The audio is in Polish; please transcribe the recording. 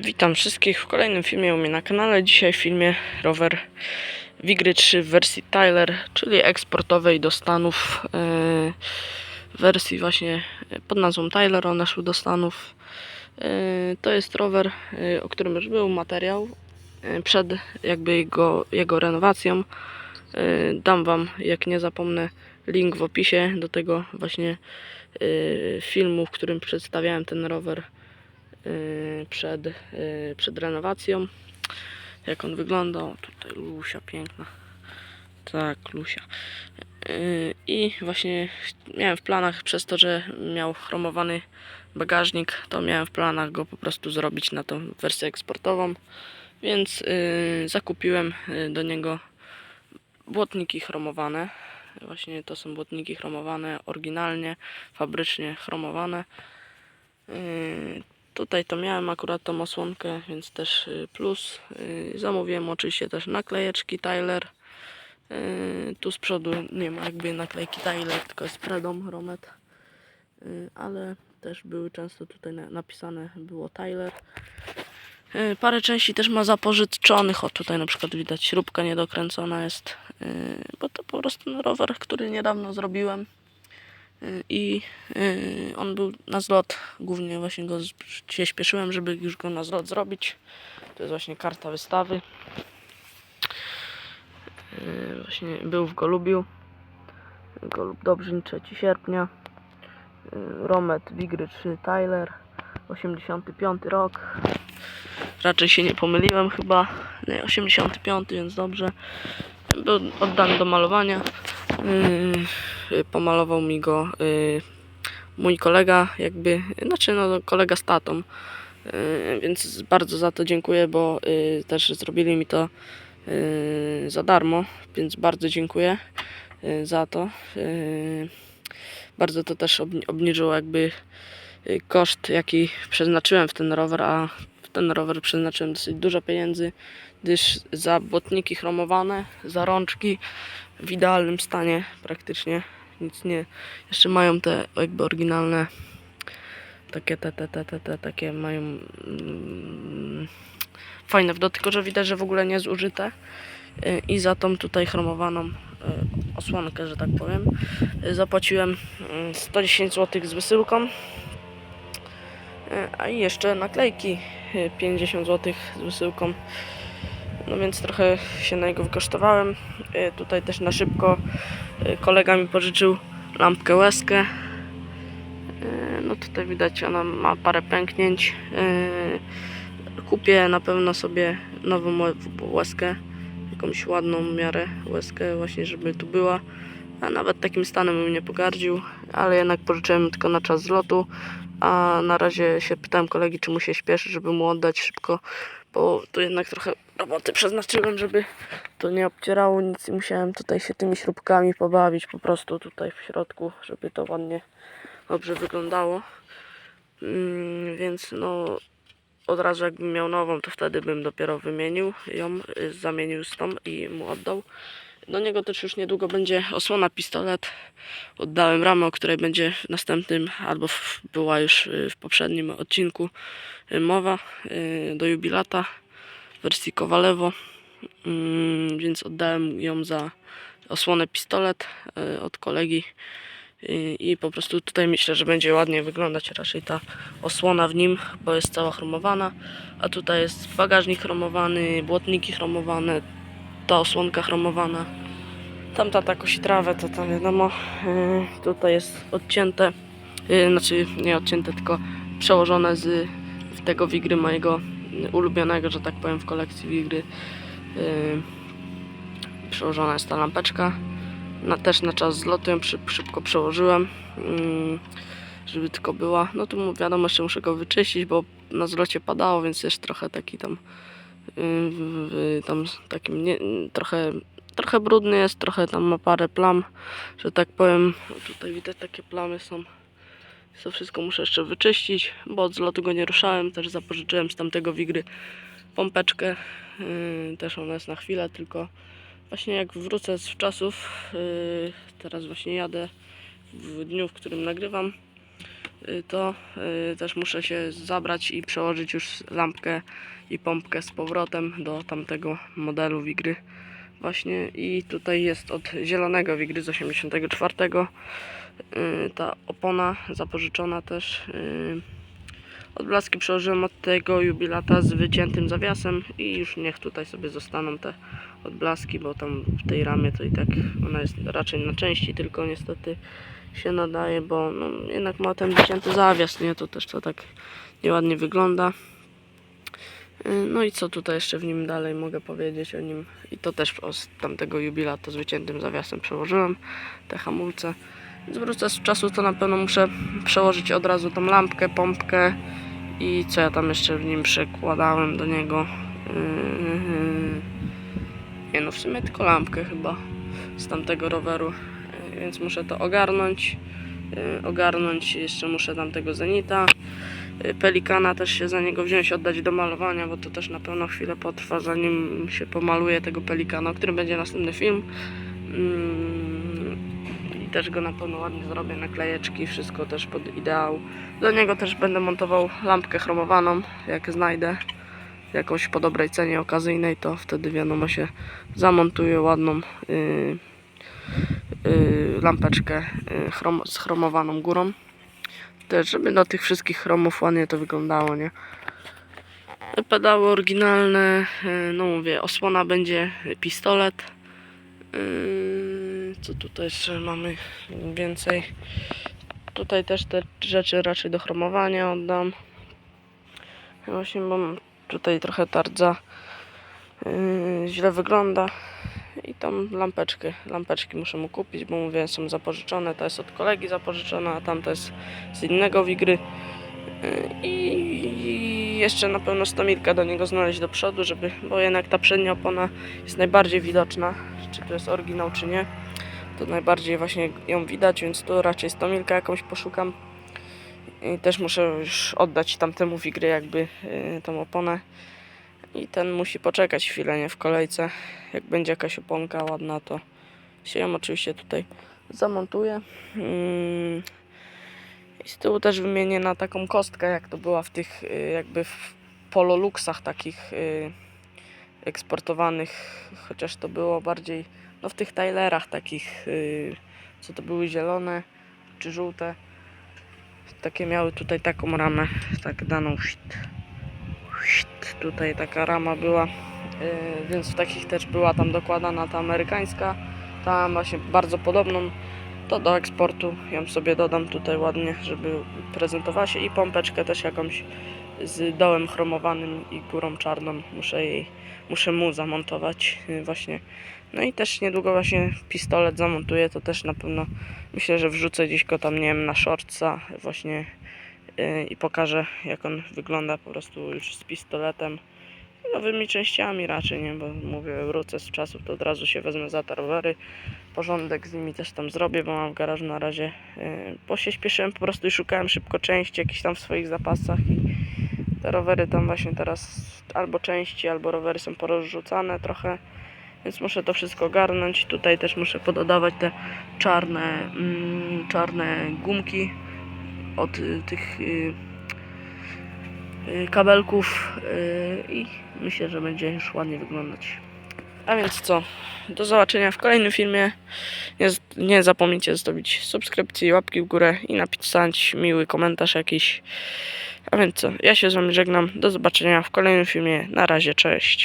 Witam wszystkich w kolejnym filmie u mnie na kanale. Dzisiaj w filmie rower Wigry 3 w wersji Tyler, czyli eksportowej do Stanów. Yy, wersji właśnie pod nazwą Tyler, on szły do Stanów. Yy, to jest rower, yy, o którym już był materiał przed jakby jego, jego renowacją. Dam Wam, jak nie zapomnę, link w opisie do tego właśnie filmu, w którym przedstawiałem ten rower przed, yy, przed renowacją. Jak on wygląda. O, tutaj Lusia piękna. Tak, Lusia. Yy, I właśnie miałem w planach, przez to, że miał chromowany bagażnik, to miałem w planach go po prostu zrobić na tą wersję eksportową. Więc zakupiłem do niego błotniki chromowane. Właśnie to są błotniki chromowane, oryginalnie, fabrycznie chromowane. Tutaj to miałem akurat tą osłonkę, więc też y, plus. Y, Zamówiłem oczywiście też naklejeczki Tyler. Y, Tu z przodu nie ma jakby naklejki Tyler, tylko jest Predom Romet. Ale też były często tutaj na- napisane było Tyler. Parę części też ma zapożyczonych. O tutaj na przykład widać śrubka niedokręcona jest. Bo to po prostu rower, który niedawno zrobiłem. Y, I y, on był na zlot. Głównie właśnie go się śpieszyłem, żeby już go na zlot zrobić. To jest właśnie karta wystawy. Y, Właśnie był w Golubiu. Golub Dobrzyn 3 sierpnia. Romet Wigry 3 Tyler. 85 rok. Raczej się nie pomyliłem chyba. Nie, 85, więc dobrze. Był oddany do malowania. Yy, pomalował mi go yy, mój kolega, jakby, znaczy no kolega z tatą. Yy, więc bardzo za to dziękuję, bo też zrobili mi to za darmo, więc bardzo dziękuję za to. Bardzo to też obni- obniżyło jakby koszt, jaki przeznaczyłem w ten rower, a ten rower przeznaczyłem dosyć dużo pieniędzy, gdyż za błotniki chromowane, za rączki w idealnym stanie praktycznie. Nic nie. Jeszcze mają te jakby oryginalne takie te, te, te, te, te takie mają mm, fajne w dotyku, że widać, że w ogóle nie zużyte. I za tą tutaj chromowaną y, osłonkę, że tak powiem, zapłaciłem y, 110 zł z wysyłką. Y, A i jeszcze naklejki y, 50 zł z wysyłką. No więc trochę się na niego wykosztowałem. Y, Tutaj też na szybko kolega mi pożyczył lampkę łezkę. No tutaj widać, ona ma parę pęknięć. Kupię na pewno sobie nową łe- łezkę. Jakąś ładną miarę łezkę właśnie, żeby tu była. A nawet takim stanem bym nie pogardził, ale jednak pożyczyłem tylko na czas zlotu. A na razie się pytałem kolegi, czy mu się śpieszy, żeby mu oddać szybko, bo tu jednak trochę roboty przeznaczyłem, żeby to nie obcierało nic i musiałem tutaj się tymi śrubkami pobawić po prostu tutaj w środku, żeby to ładnie, dobrze wyglądało. Mm, więc no od razu jakbym miał nową, to wtedy bym dopiero wymienił ją, y, zamienił z tą i mu oddał. Do niego też już niedługo będzie osłona pistolet. Oddałem ramę, o której będzie w następnym, albo w, była już y, w poprzednim odcinku y, mowa y, do jubilata w wersji Kowalewo. Mm, więc oddałem ją za osłonę pistolet od kolegi i po prostu tutaj myślę, że będzie ładnie wyglądać raczej ta osłona w nim, bo jest cała chromowana, a tutaj jest bagażnik chromowany, błotniki chromowane, ta osłonka chromowana. Tamta ta kosi trawę, to tam wiadomo, y, tutaj jest odcięte, y, znaczy nie odcięte, tylko przełożone z tego wigry mojego ulubionego, że tak powiem, w kolekcji wigry. Y, Przełożona jest ta lampeczka na, też na czas zlotu ją szy, szybko przełożyłem, mm, żeby tylko była. No tu wiadomo, jeszcze muszę go wyczyścić, bo na zlocie padało, więc jest trochę taki tam, w- w- tam takim nie, trochę, trochę brudny jest, trochę tam ma parę plam, że tak powiem. Tutaj widać takie plamy są. To wszystko muszę jeszcze wyczyścić, bo od zlotu go nie ruszałem. Też zapożyczyłem z tamtego wigry pompeczkę. Yy, też ona jest na chwilę, tylko Właśnie jak wrócę z czasów, yy, teraz właśnie jadę w dniu, w którym nagrywam, y, to y, też muszę się zabrać i przełożyć już lampkę i pompkę z powrotem do tamtego modelu Wigry właśnie i tutaj jest od zielonego Wigry z 84 y, ta opona zapożyczona też y, odblaski przełożyłem od tego jubilata z wyciętym zawiasem i już niech tutaj sobie zostaną te odblaski, bo tam w tej ramie to i tak ona jest raczej na części, tylko niestety się nadaje, bo no, jednak ma ten wycięty zawias, nie? To też to tak nieładnie wygląda. Y, No i co tutaj jeszcze w nim dalej mogę powiedzieć o nim? I to też z tamtego jubilata z wyciętym zawiasem przełożyłem te hamulce. Więc wrócę z czasu, to na pewno muszę przełożyć od razu tą lampkę, pompkę i co ja tam jeszcze w nim przekładałem do niego. Yy, Nie no, w sumie tylko lampkę chyba z tamtego roweru, Yy, więc muszę to ogarnąć. Yy, Ogarnąć jeszcze muszę tamtego Zenita. Yy, Pelikana też się za niego wziąć, oddać do malowania, bo to też na pewno chwilę potrwa, zanim się pomaluje tego pelikana, o którym będzie następny film. Mm, I też go na pewno ładnie zrobię, naklejeczki, wszystko też pod ideał. Do niego też będę montował lampkę chromowaną, jak znajdę jakąś po dobrej cenie okazyjnej, to wtedy wiadomo się zamontuję ładną yy, lampeczkę yy, chrom z chromowaną górą. Też, żeby do tych wszystkich chromów ładnie to wyglądało, nie? Pedały oryginalne, yy, no mówię, osłona będzie pistolet. Co tutaj jeszcze mamy więcej? Tutaj też te rzeczy raczej do chromowania oddam. Właśnie, bo tutaj trochę tardza źle wygląda. I tam lampeczki, lampeczki muszę mu kupić, bo mówię, są zapożyczone. Ta jest od kolegi zapożyczona, a tamta jest z innego Wigry. Yy, I jeszcze na pewno stomilkę do niego znaleźć do przodu, żeby, bo jednak ta przednia opona jest najbardziej widoczna, czy to jest oryginał, czy nie. To najbardziej właśnie ją widać, więc tu raczej stomilkę jakąś poszukam. I też muszę już oddać tamtemu Wigry jakby yy, tą oponę. I ten musi poczekać chwilę, nie w kolejce. Jak będzie jakaś oponka ładna, to się ją oczywiście tutaj zamontuję. Mm. I z tyłu też wymienię na taką kostkę, jak to była w tych y, jakby w pololuksach takich y, eksportowanych, chociaż to było bardziej no w tych Tylerach takich, y, co to były zielone czy żółte. Takie miały tutaj taką ramę, tak daną. Szt, Tutaj taka rama była, y, więc w takich też była tam dokładana ta amerykańska. Tam właśnie bardzo podobną. To do eksportu ją sobie dodam tutaj ładnie, żeby prezentowała się. I pompeczkę też jakąś z dołem chromowanym i górą czarną. Muszę jej, muszę mu zamontować y, właśnie. No i też niedługo właśnie pistolet zamontuję, to też na pewno myślę, że wrzucę gdzieś go tam, nie wiem, na shortsa właśnie i pokażę jak on wygląda po prostu już z pistoletem. Nowymi częściami raczej, nie, bo mówię, wrócę z czasów, to od razu się wezmę za te rowery porządek z nimi też tam zrobię, bo mam w garażu na razie, yy, bo się śpieszyłem po prostu i szukałem szybko części jakichś tam w swoich zapasach i te rowery tam właśnie teraz albo części, albo rowery są porozrzucane trochę, więc muszę to wszystko ogarnąć. Tutaj też muszę pododawać te czarne, mm, czarne gumki od y, tych y, y, kabelków i myślę, że będzie już ładnie wyglądać. A więc co? Do zobaczenia w kolejnym filmie. Nie, nie zapomnijcie zostawić subskrypcji, łapki w górę i napisać miły komentarz jakiś. A więc co? Ja się z wami żegnam. Do zobaczenia w kolejnym filmie. Na razie, cześć.